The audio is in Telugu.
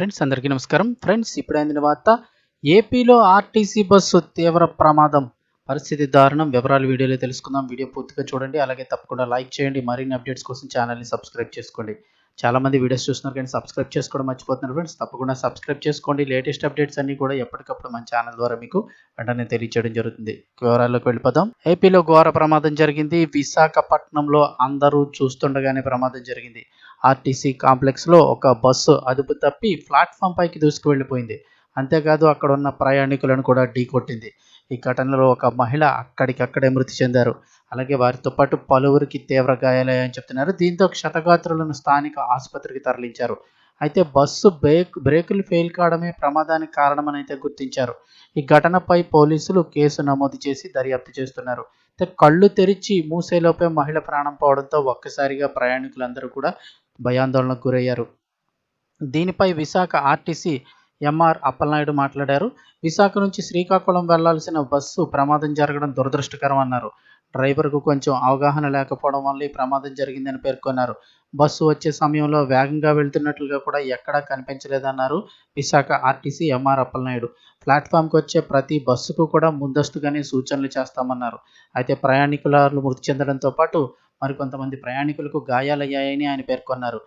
ఫ్రెండ్స్ అందరికీ నమస్కారం. ఫ్రెండ్స్ ఇప్పుడు అందిన వార్త ఏపీలో ఆర్టీసీ బస్సు తీవ్ర ప్రమాదం. పరిస్థితి దారుణం. వివరాలు వీడియోలో తెలుసుకుందాం. వీడియో పూర్తిగా చూడండి. అలాగే తప్పకుండా లైక్ చేయండి. మరిన్ని అప్డేట్స్ కోసం ఛానల్ని సబ్స్క్రైబ్ చేసుకోండి. చాలా మంది వీడియోస్ చూస్తున్నారు కానీ సబ్స్క్రైబ్ చేసుకోవడం మర్చిపోతున్నారు ఫ్రెండ్స్ తప్పకుండా సబ్స్క్రైబ్ చేసుకోండి. లేటెస్ట్ అప్డేట్స్ అన్ని కూడా ఎప్పటికప్పుడు మన ఛానల్ ద్వారా మీకు వెంటనే తెలియచేయడం జరుగుతుంది. వివరాల్లోకి వెళ్ళిపోదాం. ఏపీలో ఘోర ప్రమాదం జరిగింది. విశాఖపట్నంలో అందరూ చూస్తుండగానే ప్రమాదం జరిగింది. ఆర్టీసీ కాంప్లెక్స్లో ఒక బస్సు అదుపు తప్పి ప్లాట్ఫామ్ పైకి దూసుకు వెళ్ళిపోయింది అంతేకాదు అక్కడ ఉన్న ప్రయాణికులను కూడా ఢీకొట్టింది ఈ ఘటనలో ఒక మహిళ అక్కడికక్కడే మృతి చెందారు. అలాగే వారితో పాటు పలువురికి తీవ్ర గాయాలయ్యాయని చెప్తున్నారు. దీంతో క్షతగాత్రులను స్థానిక ఆసుపత్రికి తరలించారు. అయితే బస్సు బ్రేక్ బ్రేకులు ఫెయిల్ కావడమే ప్రమాదానికి కారణమని అయితే గుర్తించారు. ఈ ఘటనపై పోలీసులు కేసు నమోదు చేసి దర్యాప్తు చేస్తున్నారు. అయితే కళ్ళు తెరిచి మూసేలోపే మహిళ ప్రాణం పోవడంతో ఒక్కసారిగా ప్రయాణికులందరూ కూడా భయాందోళనకు గురయ్యారు. దీనిపై విశాఖ ఆర్టీసీ ఎంఆర్ అప్పలనాయుడు మాట్లాడారు. విశాఖ నుంచి శ్రీకాకుళం వెళ్ళాల్సిన బస్సు ప్రమాదం జరగడం దురదృష్టకరం అన్నారు. డ్రైవర్కు కొంచెం అవగాహన లేకపోవడం వల్ల ఈ ప్రమాదం జరిగిందని పేర్కొన్నారు. బస్సు వచ్చే సమయంలో వేగంగా వెళ్తున్నట్లుగా కూడా ఎక్కడా కనిపించలేదన్నారు విశాఖ ఆర్టీసీ ఎంఆర్ అప్పలనాయుడు. ప్లాట్ఫామ్కి వచ్చే ప్రతి బస్సుకు కూడా ముందస్తుగానే సూచనలు చేస్తామన్నారు. అయితే ప్రయాణికులు మృతి చెందడంతో పాటు మరికొంతమంది ప్రయాణికులకు గాయాలయ్యాయని ఆయన పేర్కొన్నారు.